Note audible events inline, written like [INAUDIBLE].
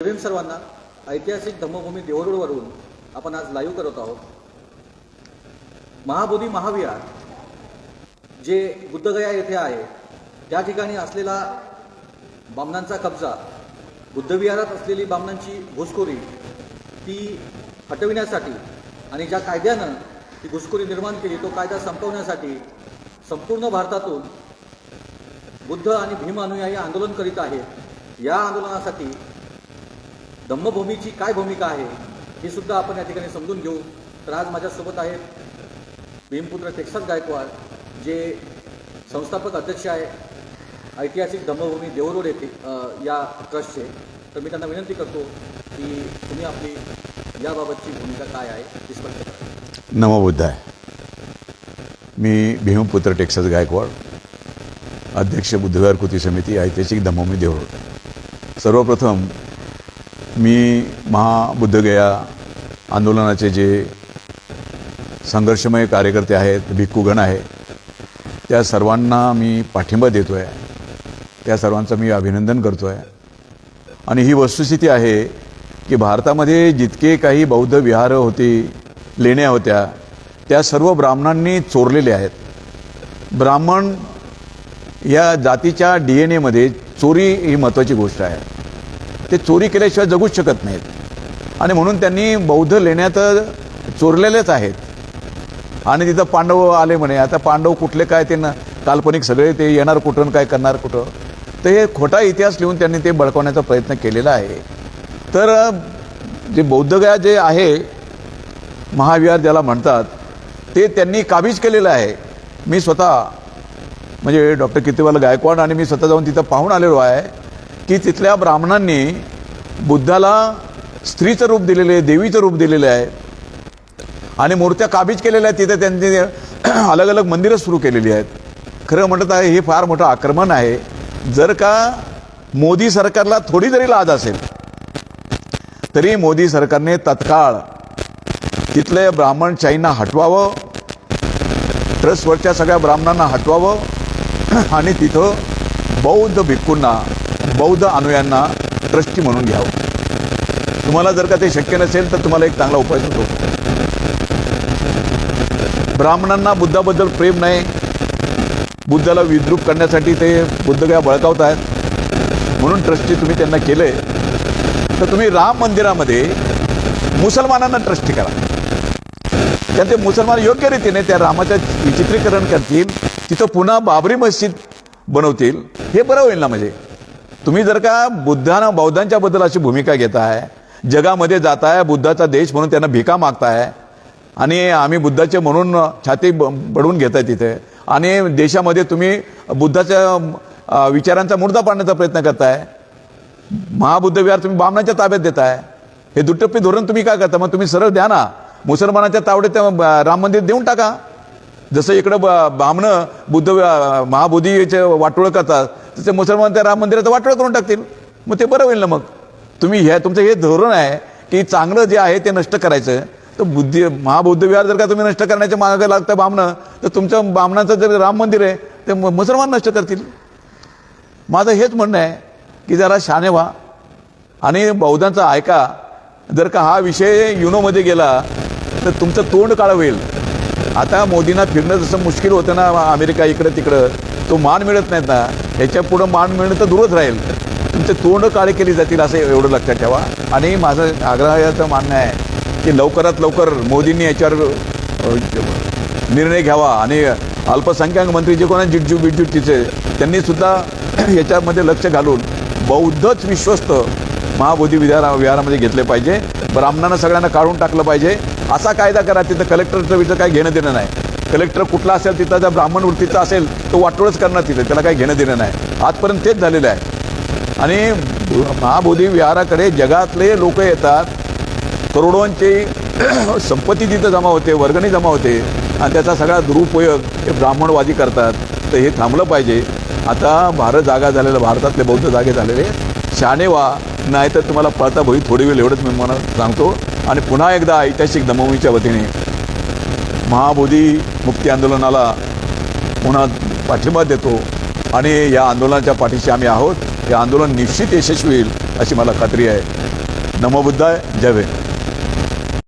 जय सर्वांना ऐतिहासिक धम्मभूमी देवरूळवरून आपण आज लाईव्ह करत आहोत. महाबोधी महाविहार जे बुद्धगया येथे आहे त्या ठिकाणी असलेला बामणांचा कब्जा बुद्धविहारात असलेली बामणांची घुसखोरी ती हटविण्यासाठी आणि ज्या कायद्यानं ती घुसखोरी निर्माण केली तो कायदा संपवण्यासाठी संपूर्ण भारतातून बुद्ध आणि भीम अनुयायी आंदोलन करीत आहेत. या आंदोलनासाठी धम्मभूमीची काय भूमिका आहे हे सुद्धा आपण या ठिकाणी समजून घेऊ. तर आज माझ्यासोबत आहेत भीमपुत्र टेक्सास गायकवाड जे संस्थापक अध्यक्ष आहे ऐतिहासिक धम्मभूमी देवरोड येथे या ट्रस्टचे. तर मी त्यांना विनंती करतो की तुम्ही आपली याबाबतची भूमिका काय आहे ती स्पष्ट करा. नमोबुद्ध आहे मी भीमपुत्र टेक्सास गायकवाड अध्यक्ष बुद्धविहार कृती समिती ऐतिहासिक धम्मभूमी देवरोड. सर्वप्रथम मी महाबुद्धगया आंदोलनाचे जे संघर्षमय कार्यकर्ते आहेत भिक्खूगण आहे त्या सर्वांना मी पाठिंबा देतो आहे त्या सर्वांचं मी अभिनंदन करतो आहे आणि ही वस्तुस्थिती आहे की भारतामध्ये जितके काही बौद्ध विहारं होती लेण्या होत्या त्या सर्व ब्राह्मणांनी चोरलेल्या आहेत. ब्राह्मण या जातीच्या डी एन एमध्ये चोरी ही महत्त्वाची गोष्ट आहे. ते चोरी केल्याशिवाय जगूच शकत नाहीत. आणि म्हणून त्यांनी बौद्ध लेण्यात चोरलेलेच आहेत. आणि तिथं पांडव आले म्हणे. आता पांडव कुठले काय ते न काल्पनिक सगळे ते येणार कुठून काय करणार कुठं. तर हे खोटा इतिहास लिहून त्यांनी ते बळकवण्याचा प्रयत्न केलेला आहे. तर जे बौद्धगया जे आहे महाविहार ज्याला म्हणतात ते त्यांनी काबीज केलेलं आहे. मी स्वतः म्हणजे डॉक्टर कितीवाल गायकवाड आणि मी स्वतः जाऊन तिथं पाहून आलेलो आहे. की तिथल्या ब्राह्मणांनी बुद्धाला स्त्रीचं रूप दिलेलं आहे देवीचं रूप दिलेलं आहे. आणि मूर्त्या काबीज केलेल्या आहेत तिथे त्यांनी [CLEARS THROAT] अलग अलग मंदिरं सुरू केलेली आहेत. खरं म्हणत आहे हे फार मोठं आक्रमण आहे. जर का मोदी सरकारला थोडी जरी लाज असेल तरी मोदी सरकारने तत्काळ तिथले ब्राह्मण चाईंना हटवावं ट्रस्टवरच्या सगळ्या ब्राह्मणांना हटवावं [CLEARS THROAT] आणि तिथं बौद्ध भिक्खूंना बौद्ध अनुयांना ट्रस्टी म्हणून घ्यावं. तुम्हाला जर का ते शक्य नसेल तर तुम्हाला एक चांगला उपाय सुचवतो ब्राह्मणांना बुद्धाबद्दल प्रेम नाही. बुद्धाला विद्रूप करण्यासाठी ते बुद्धगया बळकावत आहेत म्हणून ट्रस्टी तुम्ही त्यांना केलंय तर तुम्ही राम मंदिरामध्ये मुसलमानांना ट्रस्टी करा. त्या ते मुसलमान योग्य रीतीने त्या रामाचं विचित्रीकरण करतील तिथं पुन्हा बाबरी मस्जिद बनवतील. हे बरं होईल ना म्हणजे? तुम्ही जर का बुद्धानं बौद्धांच्या बद्दल अशी भूमिका घेताय जगामध्ये जाताय बुद्धाचा देश म्हणून त्यांना भिका मागताय आणि आम्ही बुद्धाचे म्हणून छाती ब- बडवून घेताय तिथे आणि देशामध्ये तुम्ही बुद्धाच्या विचारांचा मुर्दा पाडण्याचा प्रयत्न करताय महाबुद्ध विहार तुम्ही बामणाच्या ताब्यात देताय हे दुटप्पी धोरण तुम्ही काय करता? मग तुम्ही सरळ द्या ना मुसलमानाच्या तावडीत ते, राम मंदिर देऊन टाका. जसं इकडं ब- बामणं बुद्ध महाबुद्धीचे वाटोळ करतात तसे मुसलमान त्या राम मंदिराचं वाटोळ करून टाकतील. मग ते बरं होईल ना मग? तुम्ही ह्या तुमचं हे धोरण आहे की चांगलं जे आहे ते नष्ट करायचं. तर बुद्धी महाबौद्ध विहार जर का तुम्ही नष्ट करण्याच्या मागं लागतं बामणं तर तुमच्या बामणाचं जर राम मंदिर आहे ते मुसलमान नष्ट करतील. माझं हेच म्हणणं आहे की जरा शाने व्हा. आणि बौद्धांचा ऐका. जर का हा विषय युनोमध्ये गेला तर तुमचं तोंड काळं होईल. आता मोदींना फिरणं जसं मुश्किल होतं ना अमेरिका इकडं तिकडं तो मान मिळत नाहीत ना. ह्याच्या पुढं मान मिळणं तर दूरच राहील. तुमचे तोंड काळे केली जातील असं एवढं लक्षात ठेवा. आणि माझं आग्रहाचं मानणं आहे की लवकरात लवकर मोदींनी याच्यावर निर्णय घ्यावा. आणि अल्पसंख्याक मंत्री जे कोणा जिटजू बिटजू तिचे त्यांनीसुद्धा याच्यामध्ये लक्ष घालून बौद्धच विश्वस्त महाबोधी विधारा विहारामध्ये घेतले पाहिजे. ब्राह्मणांना सगळ्यांना काढून टाकलं पाहिजे. असा कायदा करा तिथं कलेक्टरचं विषय काय घेणं देणं नाही. कलेक्टर कुठला असेल तिथं जर ब्राह्मण वृत्तीचा असेल तो वाटोळच करणार तिथे. त्याला काही घेणं देणं नाही. आजपर्यंत तेच झालेलं आहे. आणि महाबोधी विहाराकडे जगातले लोक येतात. करोडोंची [CLEARS THROAT] संपत्ती तिथं जमा होते वर्गणी जमा होते. आणि त्याचा सगळा दुरुपयोग हे ब्राह्मणवादी करतात. तर हे थांबलं पाहिजे. आता भारत जागा झालेला भारतातले बौद्ध जागे झालेले शाणे व्हा नाही तर तुम्हाला पळता भोई थोडी वेळ एवढंच मी मला सांगतो. आणि पुन्हा एकदा ऐतिहासिक दमवणीच्या वतीने महाबोधी मुक्ती आंदोलनाला पुन्हा पाठिंबा देतो आणि या आंदोलनाच्या पाठीशी आम्ही आहोत. हे आंदोलन निश्चित यशस्वी होईल अशी मला खात्री आहे. नमोबुद्धाय जय